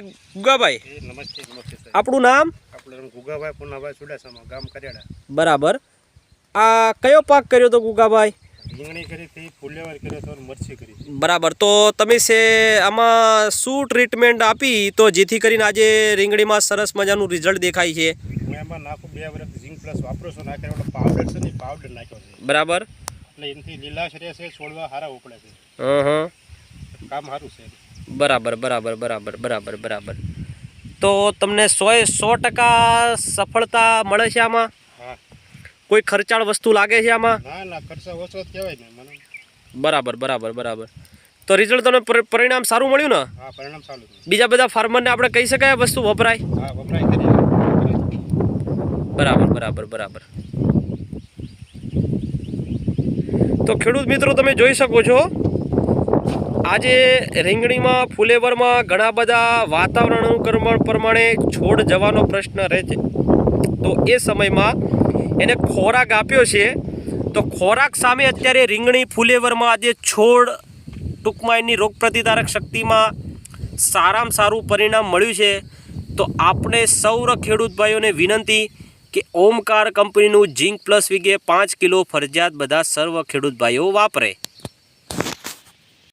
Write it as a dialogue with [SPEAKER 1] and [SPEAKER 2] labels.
[SPEAKER 1] ગુગાભાઈ.
[SPEAKER 2] નમસ્તે નમસ્તે
[SPEAKER 1] આપણું નામ?
[SPEAKER 2] આપણે નામ ગુગાભાઈ પુનાભાઈ સુડાસામાં ગામ કરેડા
[SPEAKER 1] બરાબર. આ કયો પાક કર્યો તો ગુગાભાઈ?
[SPEAKER 2] રીંગણી કરી હતી ફુલેવર કર્યો તો મરચી કરી
[SPEAKER 1] બરાબર. તો તમે છે આમાં શું ટ્રીટમેન્ટ આપી? તો જેથી કરીને આજે રીંગણીમાં સરસ મજાનું રિઝલ્ટ દેખાય છે.
[SPEAKER 2] હું એમાં નાખું બે વર્ષ ઝીંક પ્લસ વાપરો છો નાખે ઓલો પાવડર છે ને પાવડર નાખ્યો છે.
[SPEAKER 1] બરાબર.
[SPEAKER 2] એટલે એનાથી લીલાશ રહેશે છોડવા સારા ઉપડે છે.
[SPEAKER 1] હં હં.
[SPEAKER 2] કામ સારું છે.
[SPEAKER 1] બરાબર બરાબર બરાબર બરાબર બરાબર. તો તમને સોએ સો ટકા સફળતા મળે છે આમાં? કોઈ ખર્ચાળ વસ્તુ લાગે છે આમાં? બરાબર બરાબર બરાબર. તો રિઝલ્ટ તમને પર- પરિણામ સારું મળ્યું ને? બીજા બધા ફાર્મરને આપણે કહી શકાય વસ્તુ વપરાય? બરાબર બરાબર બરાબર. તો ખેડૂત મિત્રો તમે જોઈ શકો છો આજે રીંગણીમાં, ફુલેવરમાં ઘણા બધા વાતાવરણ પ્રમાણે છોડ જવાનો પ્રશ્ન રહે છે. તો એ સમયમાં એને ખોરાક આપ્યો છે. તો ખોરાક સામે અત્યારે રીંગણી, ફુલેવરમાં આજે છોડ ટૂંકમાં એની રોગપ્રતિકારક શક્તિમાં સારામાં સારું પરિણામ મળ્યું છે. તો આપણે સૌર ખેડૂત ભાઈઓને વિનંતી કે ઓમકાર કંપનીનું ઝીંક પ્લસ વિગે પાંચ કિલો ફરજિયાત બધા સર્વ ખેડૂત ભાઈઓ વાપરે.